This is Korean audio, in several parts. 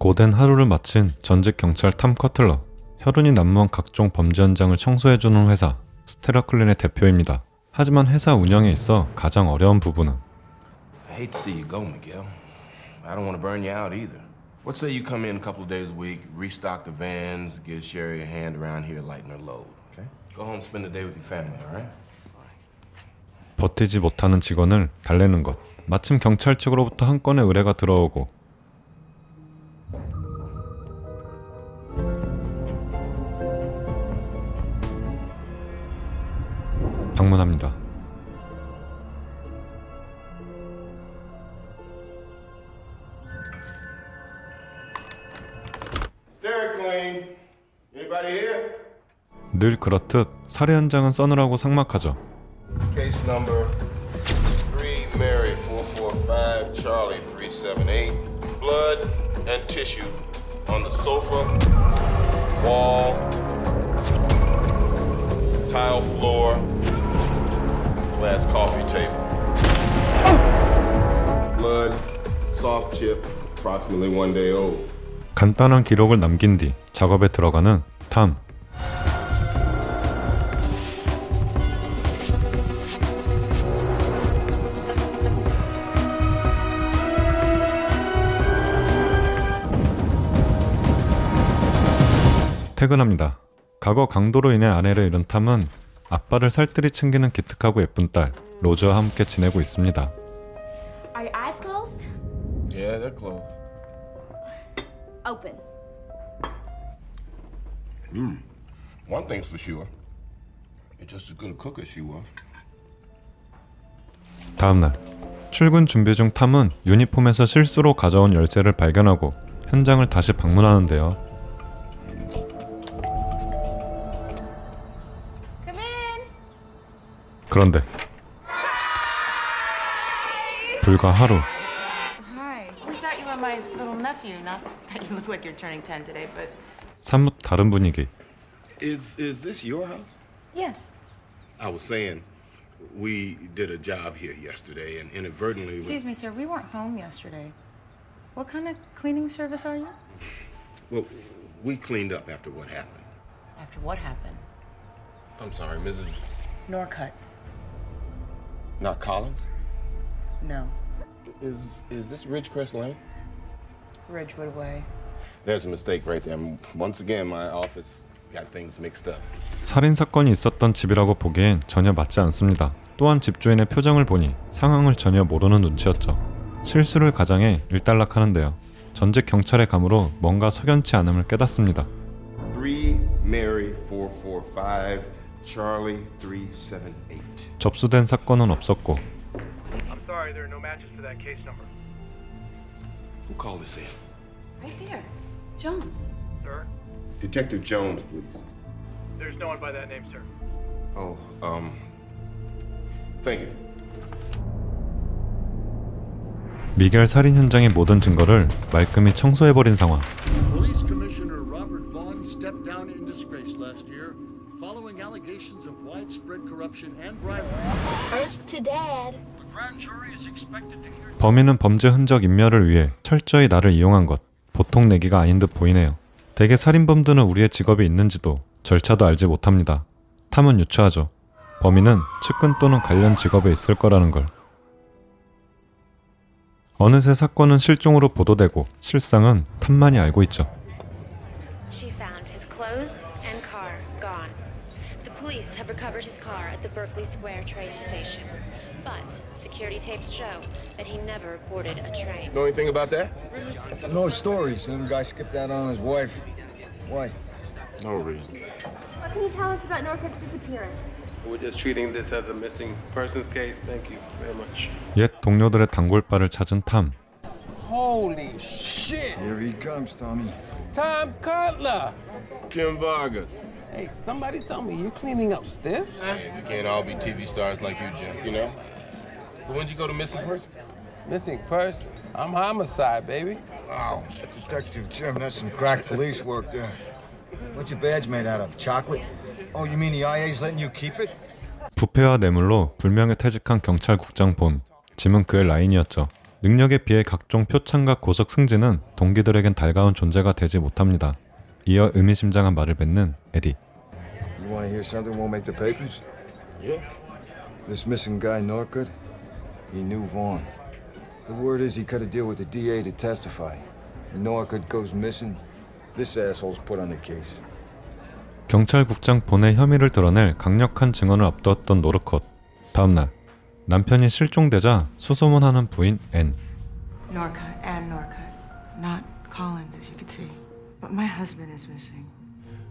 고된 하루를 마친 전직 경찰 탐 커틀러. 혈흔이 난무한 각종 범죄 현장을 청소해주는 회사 스테라 클린의 대표입니다. 하지만 회사 운영에 있어 가장 어려운 부분은 I hate to see you go, Miguel. I don't want to burn you out either. What say you come in a couple of days a week, restock the vans, give Sherry a hand around here lighting her load, okay? Go home, spend the day with your family, all right? 버티지 못하는 직원을 달래는 것. 마침 경찰 측으로부터 한 건의 의뢰가 들어오고 방문합니다. 늘 그렇듯 살해 현장은 써느라고 삭막하죠. Case number 3 Mary 445 Charlie 378. Blood and tissue on the sofa, wall, tile floor, glass coffee table. Blood, soft chip, approximately one day old. 간단한 기록을 남긴 뒤 작업에 들어가는 탐. 퇴근합니다. 과거 강도로 인해 아내를 잃은 탐은 아빠를 살뜰히 챙기는 기특하고 예쁜 딸 로즈와 함께 지내고 있습니다. Are your eyes closed? Yeah, they're closed. Open. One thing's for sure. You're just as good a cook as she was. 다음 날 출근 준비 중 탐은 유니폼에서 실수로 가져온 열쇠를 발견하고 현장을 다시 방문하는데요. 그런데 불과 하루 Hi. We thought you were my little nephew. Not that you look like you're turning 10 today, but. 사뭇 다른 분위기. Is is this your house? Yes. I was saying, we did a job here yesterday, and inadvertently. Excuse me, sir. We weren't home yesterday. What kind of cleaning service are you? Well, we cleaned up after what happened. After what happened? I'm sorry, Mrs. Norcut. Not Collins. No. Is is this Ridgecrest Lane? Ridgewood Way. There's a mistake right there. Once again, my office got things mixed up. 살인 사건이 있었던 집이라고 보기엔 전혀 맞지 않습니다. 또한 집주인의 표정을 보니 상황을 전혀 모르는 눈치였죠. 실수를 가장해 일단락하는데요. 전직 경찰의 감으로 뭔가 석연치 않음을 깨닫습니다. 3 Mary 445 Charlie 378. 접수된 사건은 없었고 I'm sorry, there are no matches for that case number. Who called this in? Right there. Jones. Sir, Detective Jones, please. there's no one by that name, sir. Oh, um. Thank you. 미결 살인 현장의 모든 증거를 말끔히 청소해버린 상황. Allegations of widespread corruption and bribery. Earth to Dad. The grand jury is expected to hear 범인은 범죄 흔적 인멸을 위해 철저히 나를 이용한 것. 보통 내기가 아닌 듯 보이네요. 대개 살인범들은 우리의 직업이 있는지도 절차도 알지 못합니다. 탐은 유추하죠. 범인은 측근 또는 관련 직업에 있을 거라는 걸. 어느새 사건은 실종으로 보도되고 실상은 탐만이 알고 있죠. security tapes show that he never boarded a train. Know anything about that? No stories. Some guy skipped out on his wife. Why? No reason. What can you tell us about Norcup's disappearance? We're just treating this as a missing persons case. Thank you very much. 옛 동료들의 단골바를 찾은 탐. Holy shit! Here he comes, Tommy. Tom Cutler! Kim Vargas. Hey, somebody tell me you cleaning up stiff? We can't all be TV stars like you, Jim, you know? So when'd you go to missing person? Missing person? I'm homicide, baby. Wow. Detective Jim, that's some crack police work there. What's your badge made out of? Chocolate? Oh, you mean the IA's letting you keep it? 부패와 뇌물로 불명예 퇴직한 경찰국장 본. 짐은 그의 라인이었죠. 능력에 비해 각종 표창과 고속 승진은 동기들에겐 달가운 존재가 되지 못합니다. 이어 의미심장한 말을 뱉는 에디. You want to hear something won't make the papers? Yeah. This missing guy, Norcutt, he knew Vaughn. The word is he cut a deal with the DA to testify. When Norcutt goes missing, this asshole's put on the case. 경찰국장 본의 혐의를 드러낼 강력한 증언을 앞두었던 노르콧. 다음 날 남편이 실종되자 수소문하는 부인 앤. Norcutt and Norcutt. Not Collins, as you could see. But my husband is missing.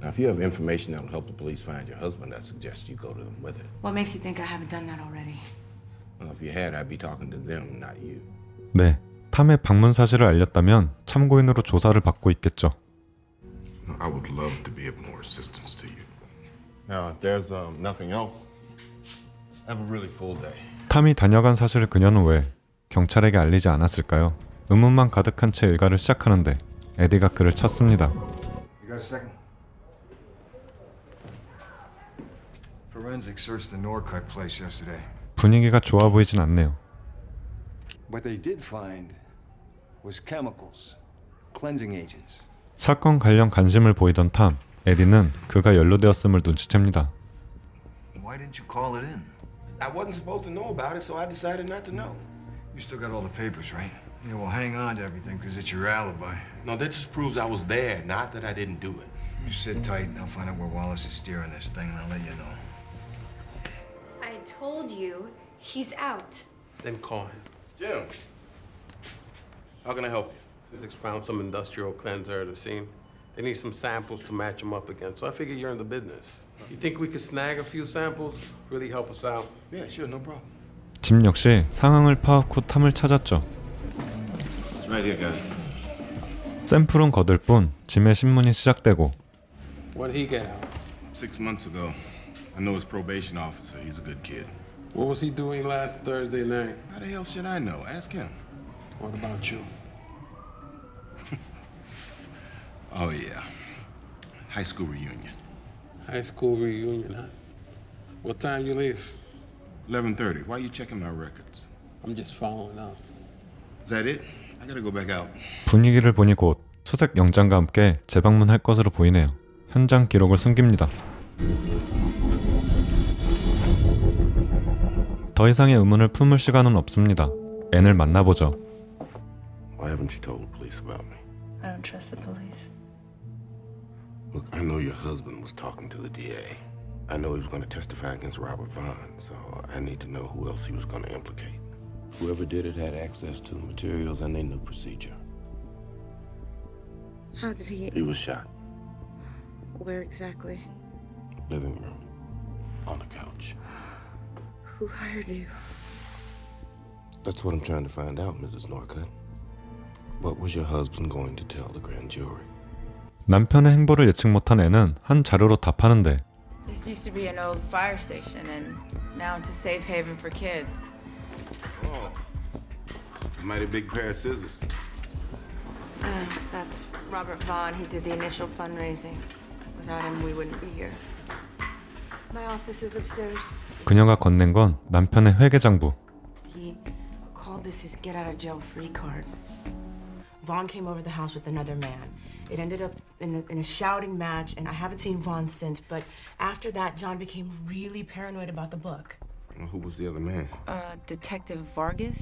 Now, if you have information that'll help the police find your husband, I suggest you go to them with it. What makes you think I haven't done that already? 네, 탐의 방문 사실을 알렸다면 참고인으로 조사를 받고 있겠죠. I would love to be of more assistance to you. Now, if there's um, nothing else, Have a really full day. 탐이 다녀간 사실을 그녀는 왜 경찰에게 알리지 않았을까요? 의문만 가득한 채 일과를 시작하는데 에디가 그를 찾습니다. You got a second? Forensics searched the Norcutt place yesterday. 분위기가 좋아 보이진 않네요. What they did find was chemicals, cleansing agents. 사건 관련 관심을 보이던 탐, 에디는 그가 연루되었음을 눈치챕니다. Why didn't you call it in? I wasn't supposed to know about it, so I decided not to know. You still got all the papers, right? Yeah, well, hang on to everything because it's your alibi. No, that just proves I was there, not that I didn't do it. You sit tight and I'll find out where Wallace is steering this thing and I'll let you know. I told you, he's out. Then call him. Jim, how can I help you? Physics found some industrial cleanser at the scene. They need some samples to match them up against. So I figure you're in the business. You think we could snag a few samples? Really help us out? Yeah, sure, no problem. 짐 역시 상황을 파악 후 탐을 찾았죠. It's right here, guys. 샘플은 거들 뿐 짐의 신문이 시작되고 What'd he get out? six months ago, I know his probation officer. He's a good kid. What was he doing last Thursday night? How the hell should I know? Ask him. What about you? Oh, yeah. High school reunion. High school reunion, huh? What time you leave? 11.30. Why you checking my records? I'm just following up. Is that it? I gotta go back out. 분위기를 보니 곧 수색 영장과 함께 재방문할 것으로 보이네요. 현장 기록을 숨깁니다. 더 이상의 의문을 품을 시간은 없습니다. 앤을 만나보죠. Why haven't you told the police about me? I don't trust the police. Look, I know your husband was talking to the DA. I know he was going to testify against Robert Vaughn, so I need to know who else he was going to implicate. Whoever did it had access to the materials and they knew procedure. How did he? He was shot. Where exactly? Living room. On the couch. Who hired you? That's what I'm trying to find out, Mrs. Norcutt. What was your husband going to tell the grand jury? 남편의 행보를 예측 못한 앤은 한 자료로 답하는데 This used to be an old fire station, and now it's a safe haven for kids. Oh. It's a mighty big pair of scissors. Uh, that's Robert Vaughn. He did the initial fundraising. Without him, we wouldn't be here. My office is upstairs. 그녀가 건넨 건 남편의 회계장부. He called this his get out of jail free card. Vaughn came over the house with another man. It ended up in a, in a shouting match, and I haven't seen Vaughn since. But after that, John became really paranoid about the book. Well, who was the other man? Uh, Detective Vargas?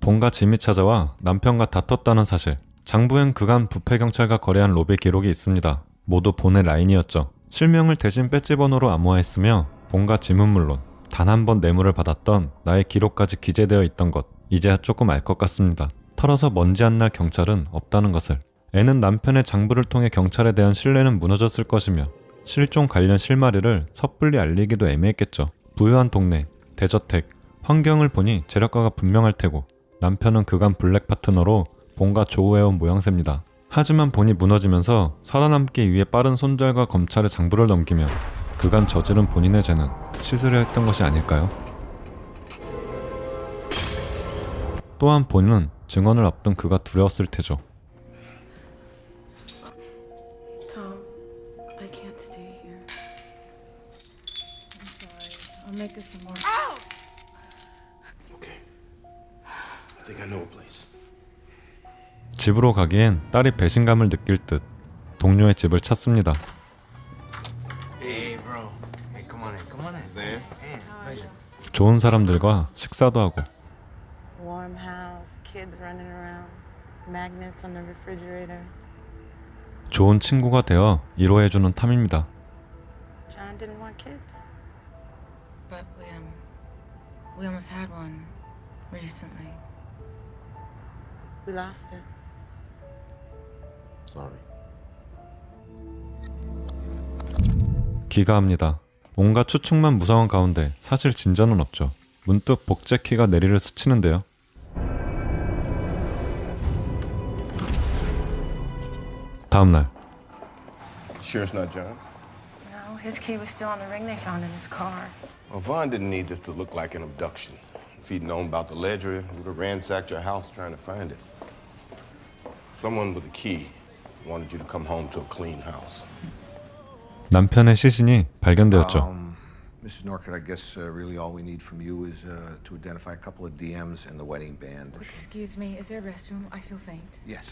본가 짐이 찾아와 남편과 다퉜다는 사실. 장부엔 그간 부패 경찰과 거래한 로비 기록이 있습니다. 모두 본의 라인이었죠. 실명을 대신 배지 번호로 암호화했으며 본가 짐은 물론 단 한 번 뇌물을 받았던 나의 기록까지 기재되어 있던 것. 이제야 조금 알 것 같습니다. 털어서 먼지 안 날 경찰은 없다는 것을. 애는 남편의 장부를 통해 경찰에 대한 신뢰는 무너졌을 것이며 실종 관련 실마리를 섣불리 알리기도 애매했겠죠. 부유한 동네, 대저택, 환경을 보니 재력가가 분명할 테고 남편은 그간 블랙 파트너로 본가 조우해온 모양새입니다. 하지만 본이 무너지면서 살아남기 위해 빠른 손절과 검찰의 장부를 넘기며 그간 저지른 본인의 죄는 씻으려 했던 것이 아닐까요? 또한 본인은 증언을 앞둔 그가 두려웠을 테죠. Tom, I can't stay here. I'm sorry. I'll make us some more. Okay. I think I know a place. 집으로 가기엔 딸이 배신감을 느낄 듯 동료의 집을 찾습니다. 좋은 사람들과 식사도 하고 Warm house, kids running around, magnets on the refrigerator. 좋은 친구가 되어 위로해주는 탐입니다. John didn't want kids. But we um we almost had one recently. We lost it. Sorry. 기가합니다. 온갖 추측만 무성한 가운데 사실 진전은 없죠. 문득 복제 키가 내리를 스치는데요. 다음 날 Sure it's not John's? No, his key was still on the ring they found in his car. Well, Vaughn didn't need this to look like an abduction. If he'd known about the ledger, he would have ransacked your house trying to find it. Someone with a key wanted you to come home to a clean house. 남편의 시신이 발견되었죠. Um, Mrs. Norcutt, I guess uh, really all we need from you is uh, to identify a couple of DMs and the wedding band. Excuse me, is there a restroom? I feel faint. Yes.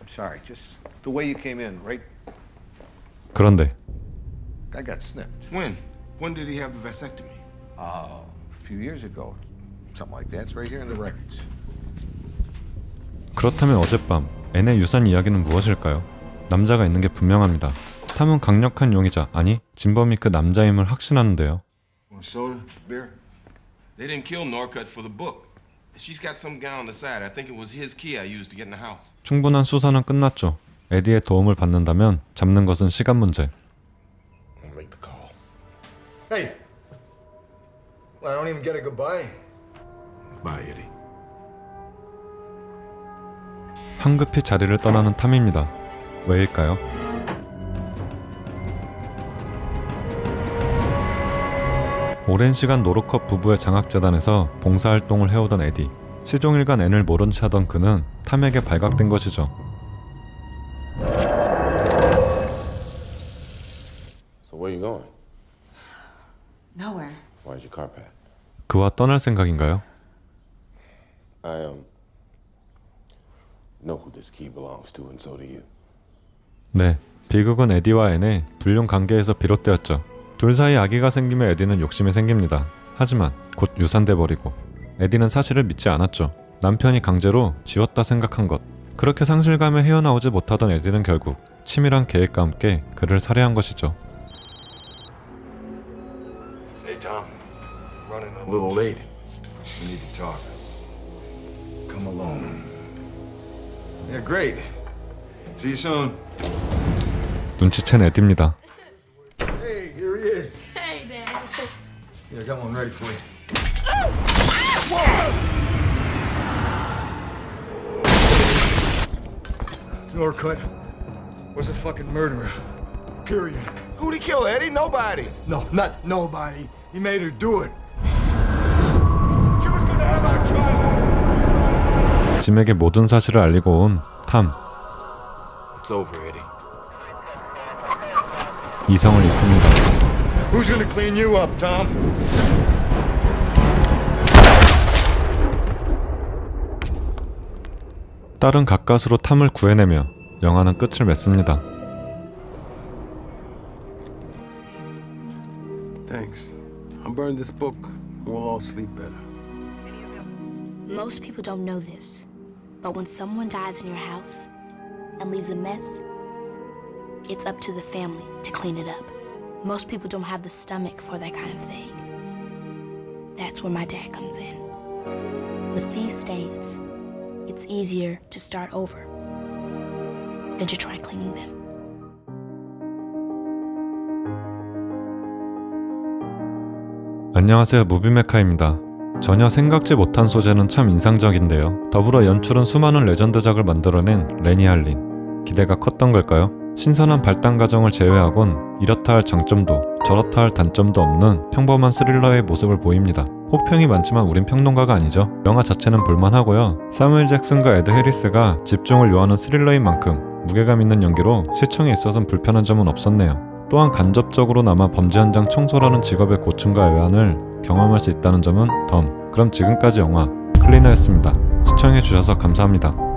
I'm sorry, just the way you came in, right? 그런데 I got snipped. When? When did he have the vasectomy? Uh, a few years ago. Something like that. It's right here in the records. 그렇다면 어젯밤 앤의 유산 이야기는 무엇일까요? 남자가 있는 게 분명합니다. 탐은 강력한 용의자 아니 진범이 그 남자임을 확신하는데요. Want soda? Beer? They didn't kill Norcutt for the book. She's got some guy on the side. I think it was his key I used to get in the house. 충분한 수사는 끝났죠. 에디의 도움을 받는다면 잡는 것은 시간 문제. I'll make the call. Hey! Well, I don't even get a goodbye. Bye, Eddie. 황급히 자리를 떠나는 탐입니다. 왜일까요? 오랜 시간 노르컵 부부의 장학재단에서 봉사활동을 해오던 에디. 시종일관 앤을 모른 채 하던 그는 탐에게 발각된 것이죠. So where you going? Nowhere. Why's your car packed? 그와 떠날 생각인가요? I um know who this key belongs to, and so do you. 네, 비극은 에디와 앤의 불륜 관계에서 비롯되었죠. 둘 사이 아기가 생기면 에디는 욕심이 생깁니다. 하지만 곧 유산돼 버리고 에디는 사실을 믿지 않았죠. 남편이 강제로 지웠다 생각한 것. 그렇게 상실감에 헤어나오지 못하던 에디는 결국 치밀한 계획과 함께 그를 살해한 것이죠. Hey, Tom. Running A little late. We need to talk. Come along. Yeah, great. See you soon. 눈치챈 에디입니다. Hey, here he is. Hey, Dad. Yeah, I got one ready for you. Norcut was a fucking murderer. Period. Who'd he kill, Eddie? Nobody. No, not nobody. He made her do it. She was gonna have our child. 짐에게 모든 사실을 알리고 온 탐. It's over, Eddie. 이성을 잃습니다. Who's gonna clean you up, Tom? 딸은 가까스로 탐을 구해내며 영화는 끝을 맺습니다. Thanks. I'll burn this book and we'll all sleep better. Most people don't know this, but when someone dies in your house and leaves a mess, it's up to the family to clean it up. Most people don't have the stomach for that kind of thing. That's where my dad comes in. With these stains, it's easier to start over than to try cleaning them. 안녕하세요 무비메카입니다. 전혀 생각지 못한 소재는 참 인상적인데요. 더불어 연출은 수많은 레전드작을 만들어낸 레니 할린. 기대가 컸던 걸까요? 신선한 발단 과정을 제외하곤 이렇다 할 장점도 저렇다 할 단점도 없는 평범한 스릴러의 모습을 보입니다. 혹평이 많지만 우린 평론가가 아니죠. 영화 자체는 볼만하고요. 사무엘 잭슨과 에드 해리스가 집중을 요하는 스릴러인 만큼 무게감 있는 연기로 시청에 있어선 불편한 점은 없었네요. 또한 간접적으로나마 범죄 현장 청소라는 직업의 고충과 애환을 경험할 수 있다는 점은 덤. 그럼 지금까지 영화 클리너였습니다. 시청 시청해주셔서 감사합니다.